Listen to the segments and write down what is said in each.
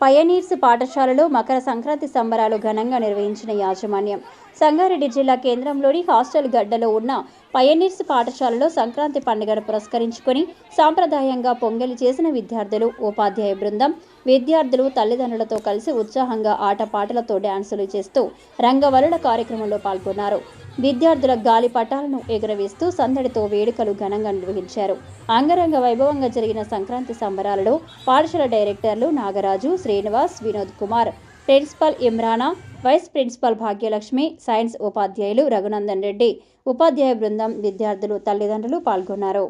Pioneers పాఠశాలలో మకర సంక్రాంతి సంబరాలు ఘనంగా నిర్వహించిన యాజమాన్యం. సంగారెడ్డి జిల్లా కేంద్రంలోని హాస్టల్ గడ్డలో ఉన్న పయనీర్స్ పాఠశాలలో సంక్రాంతి పండుగను పురస్కరించుకొని సాంప్రదాయంగా పొంగలి చేసిన విద్యార్థులు ఉపాధ్యాయ బృందం విద్యార్థులు తల్లిదండ్రులతో కలిసి ఉత్సాహంగా ఆటపాటలతో డ్యాన్సులు చేస్తూ రంగవల్లుల కార్యక్రమంలో పాల్గొన్నారు. విద్యార్థుల గాలి పటాలను ఎగురవేస్తూ సందడితో వేడుకలు ఘనంగా నిర్వహించారు. అంగరంగ వైభవంగా జరిగిన సంక్రాంతి సంబరాలలో పాఠశాల డైరెక్టర్లు Nagaraju Srinivas Vinod Kumar principal Imrana vice principal Bhagyalakshmi science ఉపాధ్యాయులు రఘునందన్ రెడ్డి ఉపాధ్యాయ బృందం విద్యార్థులు తల్లిదండ్రులు పాల్గొన్నారు.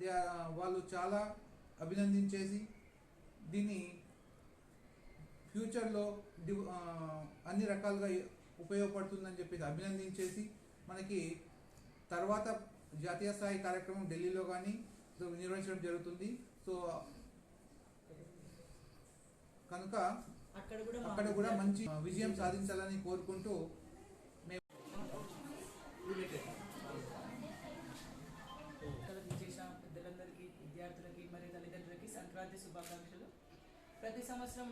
దే- వాళ్ళు చాలా అభినందించేసి దీన్ని ఫ్యూచర్లో డి- అన్ని రకాలుగా ఉపయోగపడుతుందని చెప్పేసి అభినందించేసి మనకి తర్వాత జాతీయ స్థాయి కార్యక్రమం ఢిల్లీలో కానీ నిర్వహించడం జరుగుతుంది. సో కనుక అక్కడ కూడా మంచి విజయం సాధించాలని కోరుకుంటూ మేము సంక్రాంతి శుభాకాంక్షలు. ప్రతి సంవత్సరం